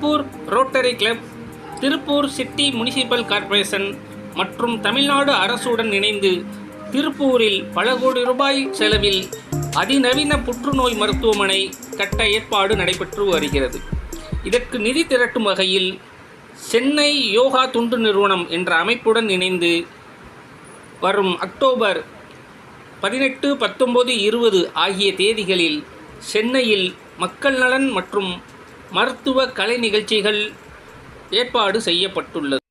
Tiruppur rotary club Tiruppur city municipal corporation மற்றும் தமிழ்நாடு அரசுடன் இணைந்து திருப்பூரில் பல கோடி ரூபாய் செலவில் அதிநவீன புற்றுநோய் மருத்துவமனை கட்ட ஏற்பாடு நடைபெற்று வருகிறது. இதற்கு நிதி திரட்டும் வகையில் சென்னை யோகா துண்டு நிறுவனம் என்ற அமைப்புடன் இணைந்து வரும் அக்டோபர் பதினெட்டு பத்தொம்பது இருபது ஆகிய தேதிகளில் சென்னையில் மக்கள் நலன் மற்றும் மருத்துவ கலை நிகழ்ச்சிகள் ஏற்பாடு செய்யப்பட்டுள்ளது.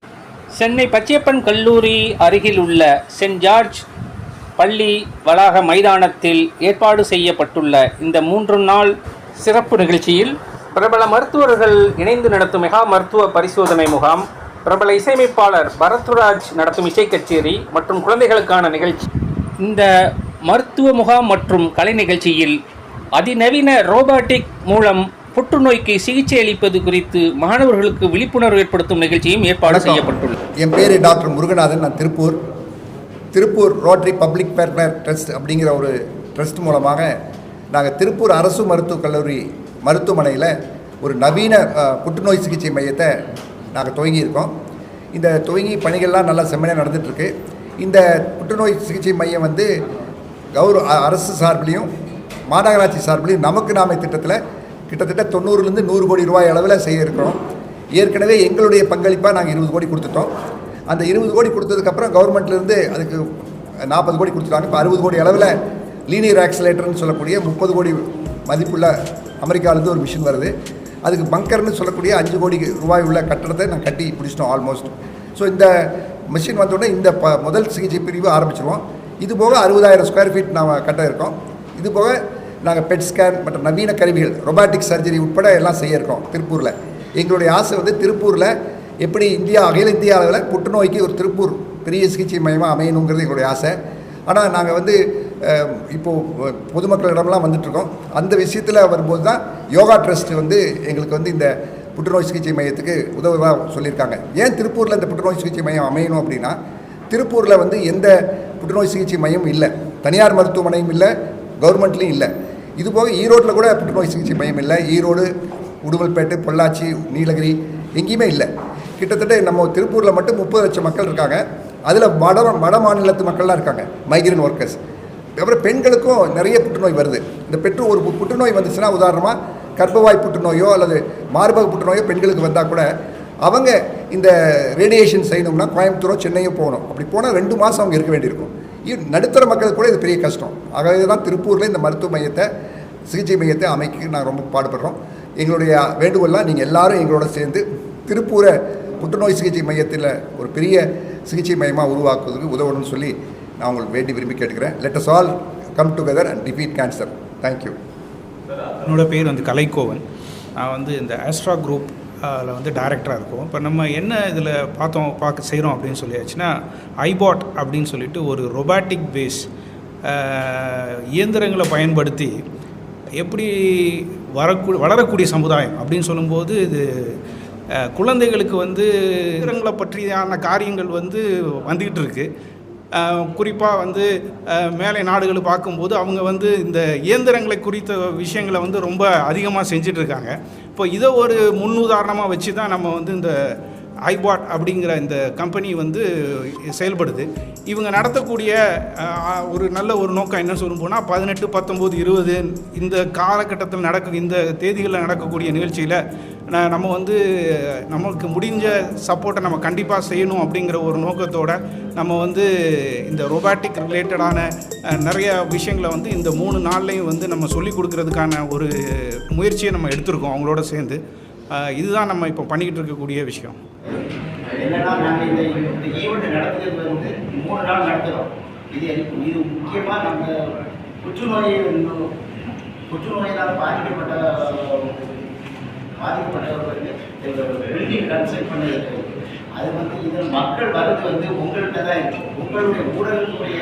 சென்னை பச்சையப்பன் கல்லூரி அருகில் உள்ள சென்ட் ஜார்ஜ் பள்ளி வளாக மைதானத்தில் ஏற்பாடு செய்யப்பட்டுள்ள இந்த மூன்று நாள் சிறப்பு நிகழ்ச்சியில் பிரபல மருத்துவர்கள் இணைந்து நடத்தும் மெகா மருத்துவ பரிசோதனை முகாம் பிரபல இசையமைப்பாளர் பரத்ராஜ் நடத்தும் இசை கச்சேரி மற்றும் குழந்தைகளுக்கான நிகழ்ச்சி. இந்த மருத்துவ முகாம் மற்றும் கலை நிகழ்ச்சியில் அதிநவீன ரோபாட்டிக் மூலம் புற்றுநோய்க்கு சிகிச்சை அளிப்பது குறித்து மாணவர்களுக்கு விழிப்புணர்வு ஏற்படுத்தும் நிகழ்ச்சியும் ஏற்பாடு செய்யப்பட்டுள்ளது. என் பேர் டாக்டர் முருகநாதன். நான் Tiruppur. Tiruppur rotary public welfare trust அப்படிங்கிற ஒரு ட்ரஸ்ட் மூலமாக நாங்கள் திருப்பூர் அரசு மருத்துவக் கல்லூரி மருத்துவமனையில் ஒரு நவீன புற்றுநோய் சிகிச்சை மையத்தை நாங்கள் துவங்கியிருக்கோம். இந்த துவங்கி பணிகள்லாம் நல்லா செம்மையாக நடந்துகிட்ருக்கு இந்த புற்றுநோய் சிகிச்சை மையம் வந்து கௌரவ அரசு சார்பிலையும் மாநகராட்சி சார்பிலையும் நமக்கு நாமே திட்டத்தில் கிட்டத்தட்ட தொண்ணூறுலேருந்து நூறு கோடி ரூபாய் அளவில் செய்ய இருக்கிறோம். ஏற்கனவே எங்களுடைய பங்களிப்பாக நாங்கள் இருபது கோடி கொடுத்துட்டோம். அந்த இருபது கோடி கொடுத்ததுக்கப்புறம் கவர்மெண்ட்லேருந்து அதுக்கு நாற்பது கோடி கொடுத்துட்டாங்க. இப்போ அறுபது கோடி அளவில் லீனியர் ஆக்சிலேட்டர்னு சொல்லக்கூடிய முப்பது கோடி மதிப்புள்ள அமெரிக்காவிலேருந்து ஒரு மிஷின் வருது. அதுக்கு பங்கர்னு சொல்லக்கூடிய அஞ்சு கோடி ரூபாய் உள்ள கட்டடத்தை நான் கட்டி பிடிச்சிட்டோம் ஆல்மோஸ்ட். ஸோ இந்த மிஷின் வந்தோடனே இந்த ப முதல் சிகிச்சை பிரிவு ஆரம்பிச்சிருவோம். இது போக அறுபதாயிரம் ஸ்கொயர் ஃபீட் நாம் கட்ட இருக்கோம். இது போக நாங்கள் பெட் ஸ்கேன் மற்றும் நவீன கருவிகள் ரொபாட்டிக் சர்ஜரி உட்பட எல்லாம் செய்ய இருக்கோம் திருப்பூரில். எங்களுடைய ஆசை வந்து திருப்பூரில் எப்படி இந்தியா அகில இந்திய அளவில் புற்றுநோய்க்கு ஒரு திருப்பூர் பெரிய சிகிச்சை மையமாக அமையணுங்கிறது எங்களுடைய ஆசை. ஆனால் நாங்கள் வந்து இப்போது பொதுமக்களிடம்லாம் வந்துட்ருக்கோம் அந்த விஷயத்தில் வரும்போது தான் யோகா ட்ரஸ்ட் வந்து எங்களுக்கு வந்து இந்த புற்றுநோய் சிகிச்சை மையத்துக்கு உதவுவதாக சொல்லியிருக்காங்க. ஏன் திருப்பூரில் இந்த புற்றுநோய் சிகிச்சை மையம் அமையணும் அப்படின்னா திருப்பூரில் வந்து எந்த புற்றுநோய் சிகிச்சை மையமும் இல்லை. தனியார் மருத்துவமனையும் இல்லை கவர்மெண்ட்லேயும் இல்லை. இது போக ஈரோட்டில் கூட புற்றுநோய் சிகிச்சை மையம் இல்லை. ஈரோடு உடுமல்பேட்டு பொள்ளாச்சி நீலகிரி எங்கேயுமே இல்லை. கிட்டத்தட்ட நம்ம திருப்பூரில் மட்டும் முப்பது லட்சம் மக்கள் இருக்காங்க. அதில் வட வட மாநிலத்து மக்கள்லாம் இருக்காங்க. மைக்ரேன் ஒர்க்கர்ஸ் அப்புறம் பெண்களுக்கும் நிறைய புற்றுநோய் வருது. இந்த பெற்று ஒரு பு- புற்றுநோய் வந்துச்சுன்னா உதாரணமாக கர்ப்பவாய் புற்றுநோயோ அல்லது மார்பக புற்றுநோயோ பெண்களுக்கு வந்தால் கூட அவங்க இந்த ரேடியேஷன் செய்யணும்னா கோயம்புத்தூரோ சென்னையோ போகணும். அப்படி போனால் ரெண்டு மாதம் அவங்க இருக்க வேண்டியிருக்கும். நடுத்தர மக்களுக்கு கூட இது பெரிய கஷ்டம். ஆகவே தான் திருப்பூரில் இந்த மருத்துவ மையத்தை சிகிச்சை மையத்தை அமைக்க நாங்கள் ரொம்ப பாடுபடுறோம். எங்களுடைய வேண்டுகோள்லாம் நீங்கள் எல்லாரும் எங்களோட சேர்ந்து திருப்பூரை புற்றுநோய் சிகிச்சை மையத்தில் ஒரு பெரிய சிகிச்சை மையமாக உருவாக்குவதற்கு உதவணும்னு சொல்லி நான் உங்களுக்கு வேண்டி விரும்பி கேட்டுக்கிறேன். Let us all come together and defeat cancer thank you என்னோட பேர் வந்து கலைக்கோவன். நான் வந்து இந்த ஆஸ்ட்ரா குரூப் அதில் வந்து டைரக்டராக இருக்கும். இப்போ நம்ம என்ன இதில் பார்த்தோம் பார்க்க செய்கிறோம் அப்படின்னு சொல்லியாச்சுன்னா ஐபாட் அப்படின்னு சொல்லிட்டு ஒரு ரொபாட்டிக் பேஸ் இயந்திரங்களை பயன்படுத்தி எப்படி வரக்கூ வளரக்கூடிய சமுதாயம் அப்படின்னு சொல்லும்போது இது குழந்தைகளுக்கு வந்து இயந்திரங்களை பற்றியான காரியங்கள் வந்து வந்துக்கிட்டு இருக்குது குறிப்பாக வந்து மேலை நாடுகள் பார்க்கும்போது அவங்க வந்து இந்த இயந்திரங்களை குறித்த விஷயங்களை வந்து ரொம்ப அதிகமாக செஞ்சுட்டு இருக்காங்க. இப்போ இதை ஒரு முன்னுதாரணமாக வச்சு தான் நம்ம வந்து இந்த ஐபாட் அப்படிங்கிற இந்த கம்பெனி வந்து செயல்படுது. இவங்க நடத்தக்கூடிய ஒரு நல்ல ஒரு நோக்கம் என்ன சொல்லும் போனால் பதினெட்டு பத்தொம்போது இருபது இந்த காலகட்டத்தில் நடக்க இந்த தேதிகளில் நடக்கக்கூடிய நிகழ்ச்சியில் நம்ம வந்து நமக்கு முடிஞ்ச சப்போர்ட்டை நம்ம கண்டிப்பாக செய்யணும் அப்படிங்கிற ஒரு நோக்கத்தோட நம்ம வந்து இந்த ரொபாட்டிக் ரிலேட்டடான நிறைய விஷயங்களை வந்து இந்த மூணு நாள்லையும் வந்து நம்ம சொல்லிக் கொடுக்கறதுக்கான ஒரு முயற்சியை நம்ம எடுத்திருக்கோம் அவங்களோட சேர்ந்து. இதுதான் நம்ம இப்போ பண்ணிக்கிட்டு இருக்கக்கூடிய விஷயம். என்னன்னா நாங்கள் இந்த இந்த ஈவெண்ட் நடத்துறது வந்து மூணு நாள் நடத்துகிறோம் இது இது முக்கியமாக நம்ம புற்றுநோயை புற்றுநோயினால் பாதிக்கப்பட்ட பாதிக்கப்பட்டவர்களுக்கு பில்டிங் கன்சல்ட் பண்ணது அது வந்து இதில் மக்கள் வர்றது வந்து உங்கள்கிட்ட தான் இருக்கும் உங்களுடைய ஊடகத்துடைய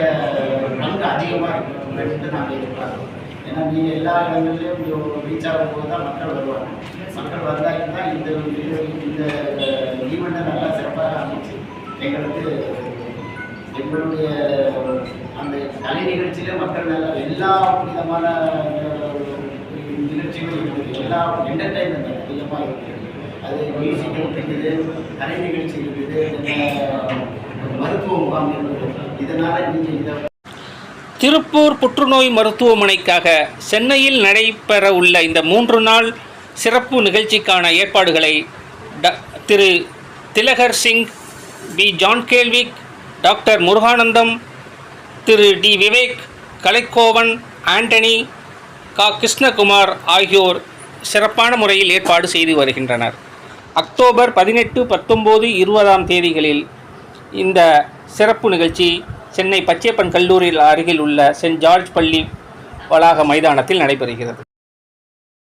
பங்கு அதிகமாக இருக்கும் உங்கள்கிட்ட நாங்கள் எதிர்பார்க்கிறோம் ஏன்னா நீங்கள் எல்லா இடங்கள்லையும் ரீச் ஆகும்போது தான் மக்கள் வருவாங்க மக்கள் வந்தாங்க தான் இந்த இந்த- இந்த ஈவெண்ட்டை நல்லா சிறப்பாக அமைச்சு எங்களுக்கு எங்களுடைய அந்த கலை நிகழ்ச்சியில மக்கள் நல்லா எல்லா விதமான எல்லா என்டர்டைன்மெண்ட் அதிகமாக இருக்குது அது மியூசிக் இருக்குது கலை நிகழ்ச்சி இருக்குது மருத்துவ முகாம் இருக்குது இதனால் நீங்கள் இதை திருப்பூர் புற்றுநோய் மருத்துவமனைக்காக சென்னையில் நடைபெற உள்ள இந்த மூன்று நாள் சிறப்பு நிகழ்ச்சிக்கான ஏற்பாடுகளை ட Thiru Thilagar Singh P John கேல்விக் doctor Muruganandam Thiru T. Vivek Kalaikovan Antony கா கிருஷ்ணகுமார் ஆகியோர் சிறப்பான முறையில் ஏற்பாடு செய்து வருகின்றனர். அக்டோபர் பதினெட்டு பத்தொம்போது இருபதாம் தேதிகளில் இந்த சிறப்பு நிகழ்ச்சி சென்னை பச்சையப்பன் கல்லூரியில் அருகில் உள்ள சென்ட் ஜார்ஜ் பள்ளி வளாக மைதானத்தில் நடைபெறுகிறது.